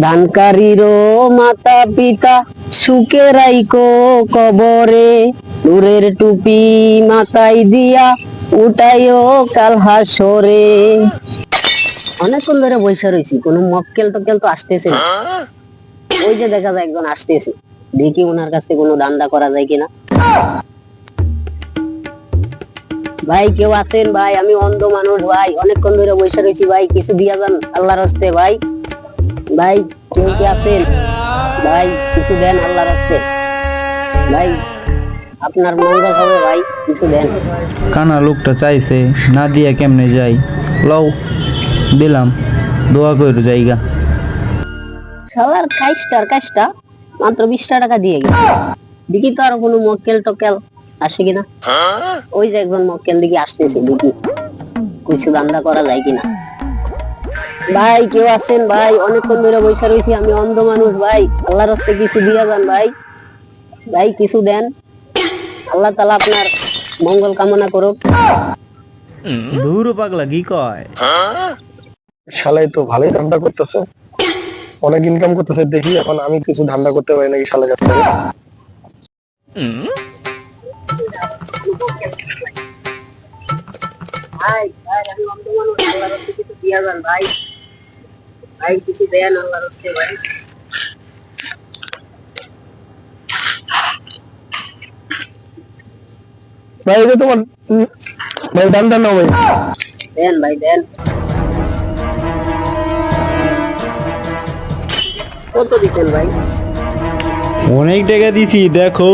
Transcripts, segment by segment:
দানকারীরও মাতা পিতা সুখে রাইকো কবরে। নূরের টুপি মাথায় দিয়া উঠাইও কাল হাসরে। অনেকক্ষণ ধরে বসে রয়েছি কোনো মক্কেল টক্কেল তো আসতেছে ওই যে দেখা যায় একজন আসতেছে, দেখি ওনার কাছে কোনো দান্দা করা যায় কিনা। ভাই, কেউ আছেন? ভাই, আমি অন্ধ মানুষ, ভাই। অনেকক্ষণ ধরে বসে রয়েছি ভাই, কিছু দিয়া যান, আল্লাহর হস্তে, ভাই। ভাই কেউ কি আছেন? ভাই কিছু দেন আল্লাহর হস্তে। ভাই আপনার মঙ্গল হবে ভাই কিছু দেন। কানা লোকটা চাইছে না দিয়া কেমনে যাই? লও দিলাম দোয়া কইর জায়গা। সবার কাজটার কাজটা মাত্র বিশটা টাকা দিয়ে গেছে। দেখি তো আর কোনো মক্কেল টক্কেল আসে কিনা। ওই যে একজন মক্কেল দিকে আসতেছে দেখি। কিছু দান্দা করা যায় কিনা। ভাই কেউ আছেন? ভাই অনেকক্ষণ ধরে বসে রয়েছি আমি অন্ধ মানুষ ভাই। আল্লাহর হস্তে কিছু দিয়া যান ভাই। ভাই কিছু দেন। আল্লাহ তালা আপনার মঙ্গল কামনা করুক। দূর পাগলা কি কয়? শালাই তো ভালোই ধান্দা করতেছে। অনেক ইনকাম করতেছে দেখি এখন আমি কিছু ধান্দা করতে পারি নাকি শালের কাছ থেকে। ভাই ভাই আমি অন্ধ মানুষ আল্লাহর হস্তে কিছু দিয়া যান ভাই। ভাই কিছু দেন আল্লাহর হস্তে ভাই ভাই এই তোমার ভাই ধান্দা নাও ভাই দেন ভাই দেন কত দিচ্ছেন ভাই অনেক টাকা দিছি দেখো।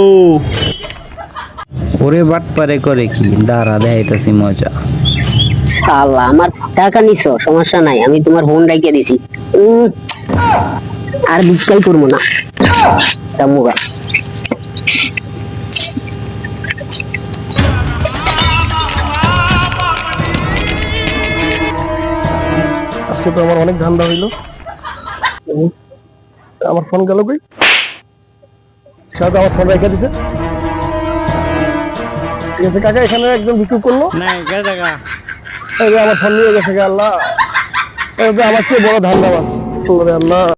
ওরে বাট পারে করে কি? দাঁড়া দেখাইতাছি মজা। শালা আমার টাকা নিছো সমস্যা নাই আমি তোমার ফোন রাখিয়ে দিছি। আর বিক্রয় করব না। রামুগা আজকে তো আমার অনেক ধান্দা হইল। আমার ফোন গেল কই? সাথে আমার ফোন রেখে দিছে। ঠিক আছে কাকা এখানে একজন বিক্রি করল। না কে টাকা এই যে আমার ফোন নিয়ে গেছে আল্লাহ। এই যে আমার চেয়ে বড় ধান্দা বাস আল্লাহ।